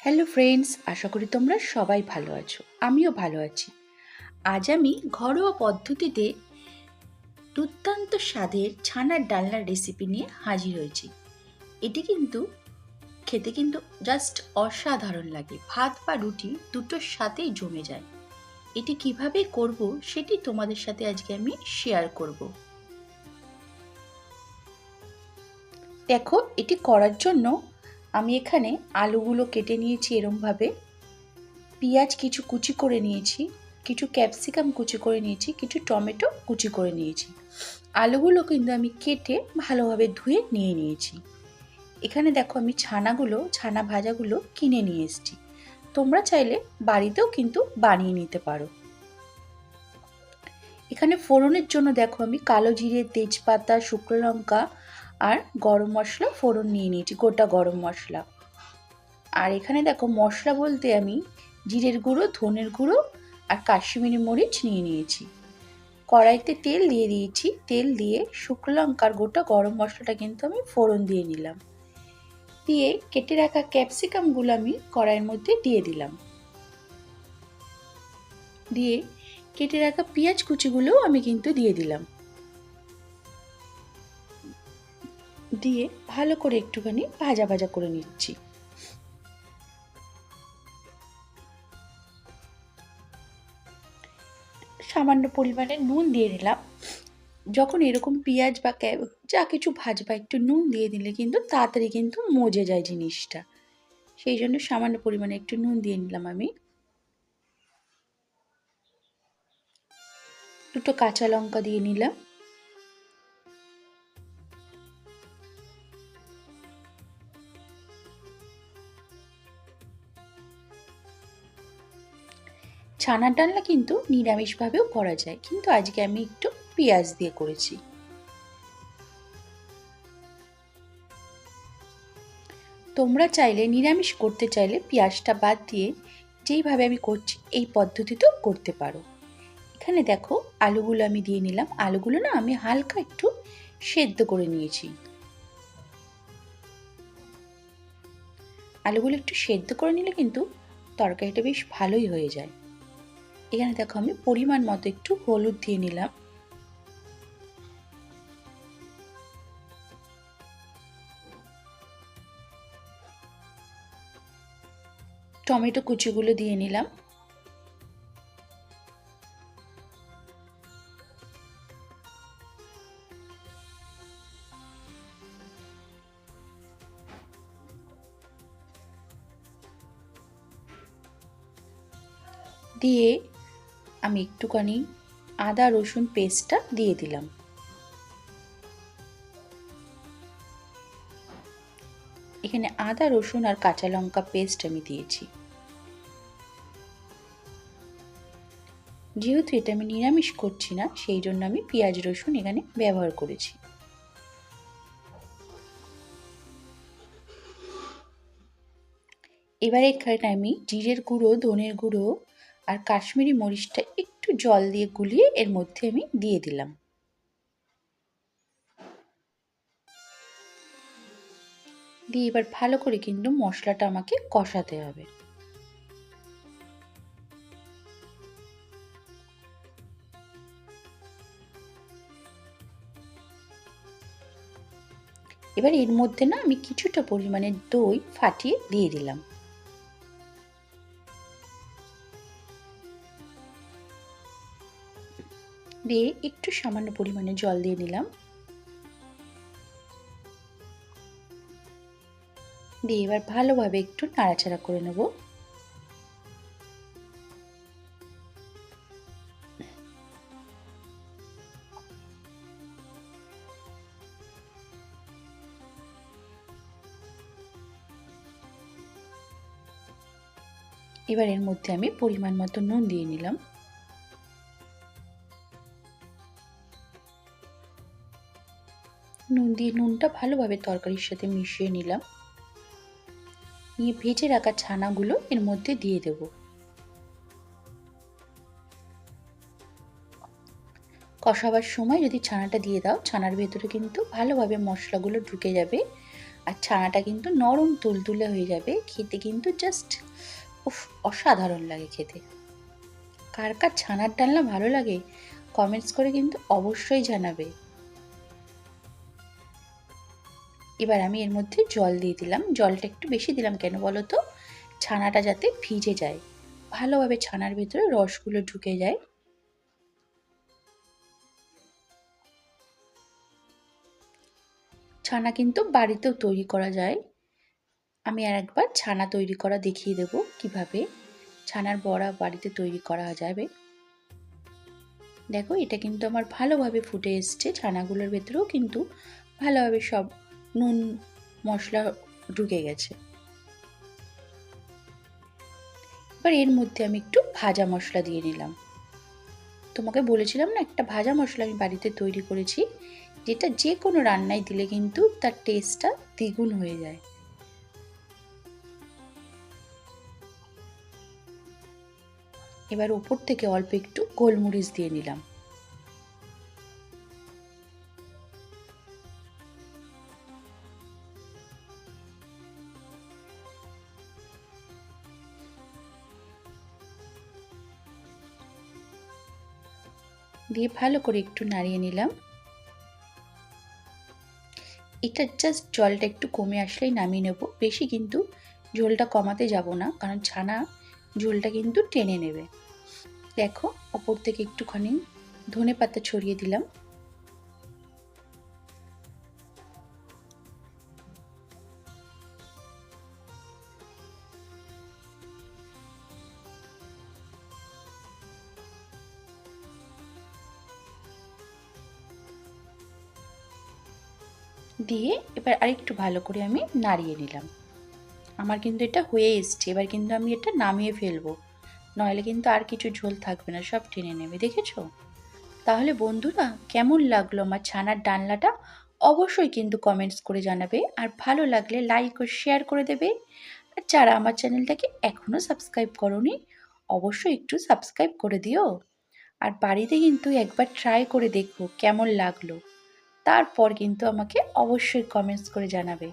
Hello friends আশা করি তোমরা সবাই ভালো আছো। আমিও ভালো আছি। আজ আমি ঘরোয়া পদ্ধতিতে দুর্দান্ত স্বাদের ছানার ডালনার রেসিপি নিয়ে হাজির হয়েছি। এটি কিন্তু খেতে কিন্তু জাস্ট অসাধারণ লাগে। ভাত বা রুটি দুটোর সাথেই জমে যায়। এটি কীভাবে করব সেটি তোমাদের সাথে আজকে আমি শেয়ার করব। দেখো, এটি করার জন্য আমি এখানে আলুগুলো কেটে নিয়েছি এরমভাবে। পেঁয়াজ কিছু কুচি করে নিয়েছি, কিছু ক্যাপসিকাম কুচি করে নিয়েছি, কিছু টমেটো কুচি করে নিয়েছি। আলুগুলো কিন্তু আমি কেটে ভালোভাবে ধুয়ে নিয়ে নিয়েছি। এখানে দেখো আমি ছানাগুলো, ছানা ভাজাগুলো কিনে নিয়ে এসেছি। তোমরা চাইলে বাড়িতেও কিন্তু বানিয়ে নিতে পারো। এখানে ফোড়নের জন্য দেখো আমি কালো জিরে, তেজপাতা, শুকনো লঙ্কা আর গরম মশলা ফোড়ন নিয়ে নিয়েছি, গোটা গরম মশলা। আর এখানে দেখো মশলা বলতে আমি জিরের গুঁড়ো, ধনের গুঁড়ো আর কাশ্মীরি মরিচ নিয়ে নিয়েছি। কড়াইতে তেল দিয়ে দিয়েছি, তেল দিয়ে শুকনো লঙ্কার গোটা গরম মশলাটা কিন্তু আমি ফোড়ন দিয়ে নিলাম। দিয়ে কেটে রাখা ক্যাপসিকামগুলো আমি কড়াইয়ের মধ্যে দিয়ে দিলাম। দিয়ে কেটে রাখা পেঁয়াজ কুচিগুলোও আমি কিন্তু দিয়ে দিলাম। দিয়ে ভালো করে একটুখানি ভাজা ভাজা করে নিচ্ছি। সামান্য পরিমাণে নুন দিয়ে নিলাম যখন এরকম পেঁয়াজ বা যা কিছু ভাজবা, একটু নুন দিয়ে দিলে কিন্তু তাড়াতাড়ি কিন্তু মজে যায় জিনিসটা। সেই জন্য সামান্য পরিমাণে একটু নুন দিয়ে নিলাম আমি। দুটো কাঁচা লঙ্কা দিয়ে নিলাম। ছানার ডালনা কিন্তু নিরামিষভাবেও করা যায়, কিন্তু আজকে আমি একটু পেঁয়াজ দিয়ে করেছি। তোমরা চাইলে, নিরামিষ করতে চাইলে পেঁয়াজটা বাদ দিয়ে যেইভাবে আমি করছি, এই পদ্ধতিতেও করতে পারো। এখানে দেখো, আলুগুলো আমি দিয়ে নিলাম। আলুগুলো না আমি হালকা একটু সেদ্ধ করে নিয়েছি। আলুগুলো একটু সেদ্ধ করে নিলে কিন্তু তরকারিটা বেশ ভালোই হয়ে যায়। এখানে দেখো আমি পরিমাণ মতো একটু হলুদ দিয়ে নিলাম। টমেটো কুচিগুলো দিয়ে নিলাম। দিয়ে আমি একটুখানি আদা, রসুন পেস্টটা দিয়ে দিলাম। এখানে আদা, রসুন আর কাঁচা লঙ্কা পেস্ট আমি দিয়েছি। যেহেতু এটা আমি নিরামিষ করছি না, সেই জন্য আমি পেঁয়াজ, রসুন এখানে ব্যবহার করেছি। এবারে এখানে আমি জিরের গুঁড়ো, ধনের গুঁড়ো আর কাশ্মীরি মরিচটা একটু জল দিয়ে গুলিয়ে এর মধ্যে আমি দিয়ে দিলাম। দিয়ে এবার ভালো করে কিন্তু মশলাটা আমাকে কষাতে হবে। এবার এর মধ্যে না আমি কিছুটা পরিমাণে দই ফাটিয়ে দিয়ে দিলাম। দিয়ে একটু সামান্য পরিমাণে জল দিয়ে নিলাম। দিয়ে এবার ভালোভাবে একটু নাড়াচাড়া করে নেব। এবার এর মধ্যে আমি পরিমাণ মতো নুন দিয়ে নিলাম। নুন দিয়ে নুনটা ভালোভাবে তরকারির সাথে মিশিয়ে নিলাম। নিয়ে ভেজে রাখা ছানাগুলো এর মধ্যে দিয়ে দেব। কষাবার সময় যদি ছানাটা দিয়ে দাও, ছানার ভেতরে কিন্তু ভালোভাবে মশলাগুলো ঢুকে যাবে। আর ছানাটা কিন্তু নরম তুলতুলে হয়ে যাবে। খেতে কিন্তু জাস্ট উফ, অসাধারণ লাগে খেতে। কার কার ছানার ডালনা ভালো লাগে কমেন্টস করে কিন্তু অবশ্যই জানাবে। এবার আমি এর মধ্যে জল দিয়ে দিলাম। জলটা একটু বেশি দিলাম কেন বলো তো? ছানাটা যাতে ভিজে যায়। ভালোভাবে ছানার ভেতরে রসগুলো ঢুকে যায়। ছানা কিন্তু বাড়িতেও তৈরি করা যায়। আমি আর একবার ছানা তৈরি করা দেখিয়ে দেব কীভাবে ছানার বড়া বাড়িতে তৈরি করা যাবে। দেখো, এটা কিন্তু আমার ভালোভাবে ফুটে এসছে। ছানাগুলোর ভেতরেও কিন্তু ভালোভাবে সব নুন, মশলা ঢুকে গেছে। এবার এর মধ্যে আমি একটু ভাজা মশলা দিয়ে নিলাম। তোমাকে বলেছিলাম না, একটা ভাজা মশলা আমি বাড়িতে তৈরি করেছি, যেটা যে কোনো রান্নায় দিলে কিন্তু তার টেস্টটা দ্বিগুণ হয়ে যায়। এবার ওপর থেকে অল্প একটু গোলমরিচ দিয়ে নিলাম। দিয়ে ভালো করে একটু নাড়িয়ে নিলাম। এটা জাস্ট জলটা একটু কমে আসলেই নামিয়ে নেব। বেশি কিন্তু ঝোলটা কমাতে যাব না, কারণ ছানা ঝোলটা কিন্তু টেনে নেবে। দেখো, ওপর থেকে একটুখানি ধনে পাতা ছড়িয়ে দিলাম। দিয়ে এবার আরেকটু ভালো করে আমি নাড়িয়ে নিলাম। আমার কিন্তু এটা হয়ে এসছে। এবার কিন্তু আমি এটা নামিয়ে ফেলব। নইলে কিন্তু আর কিছু ঝোল থাকবে না, সব টেনে নেবে, দেখেছ? তাহলে বন্ধুরা, কেমন লাগল আমার ছানার ডালনাটা অবশ্যই কিন্তু কমেন্টস করে জানাবে। আর ভালো লাগলে লাইক ও শেয়ার করে দেবে। আর যারা আমার চ্যানেলটাকে এখনও সাবস্ক্রাইব করনি, অবশ্যই একটু সাবস্ক্রাইব করে দিও। আর বাড়িতে কিন্তু একবার ট্রাই করে দেখো কেমন লাগল। তারপর কিন্তু আমাকে অবশ্যই কমেন্টস করে জানাবে।